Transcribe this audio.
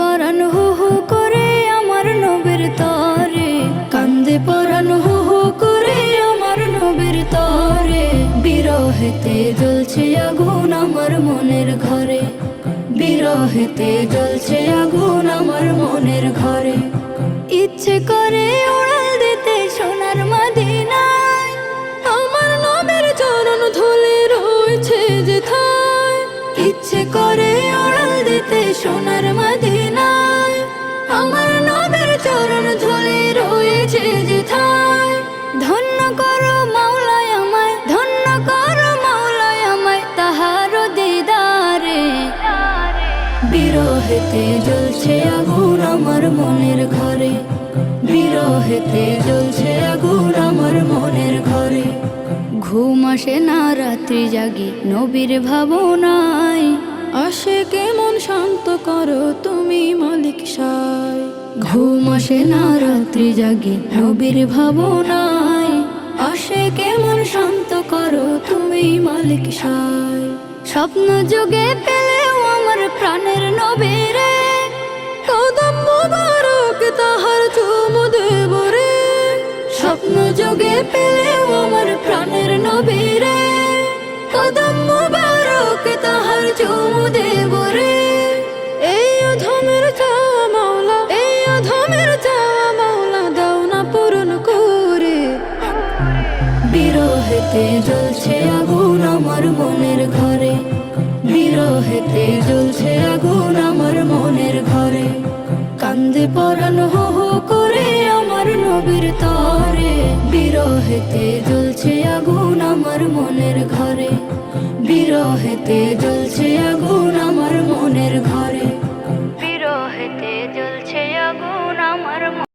পরাণ হু হু করে আমার নবীর তরে। কান্দে পরাণ হু হু করে আমার নবীর তরে। বিরহেতে জ্বলছে আগুন আমার মনের ঘরে। বিরহেতে জ্বলছে আগুন আমার মনের ঘরে। ইচ্ছে করে চরণ ধুলে রয়েছে যেথায় ধন্য করো মাওলায় আমায়, ধন্য করো মাওলায় আমায় তাহার দিদারে। বিরহেতে জ্বলছে আগুন আমার মনের ঘরে। বিরহেতে জ্বলছে আগুন আমার মনের ঘরে। ঘুম আসে না, রাত্রি জাগি নবীর ভাবনায়। আসে কেমন শান্ত করো তুমি মালিক সাই ঘুম আসে না, রাত্রি জাগি নবীর ভাবনায়। আসে কেমন শান্ত করো তুমি মালিক সাই স্বপ্ন যোগে পেলেও আমার প্রাণের নবীরে। তাহার চুমু স্বপ্ন যোগে পেলেও আমার প্রাণের নবীরে। কদম বিরহেতে জ্বলছে আগুন আমার মনের ঘরে। বিরহেতে জ্বলছে আগুন আমার মনের ঘরে। কান্দে পরাণ হো হো করে আমার নবীর তরে। বিরহেতে জ্বলছে আগুন আমার মনের ঘরে। বিরহেতে জ্বলছে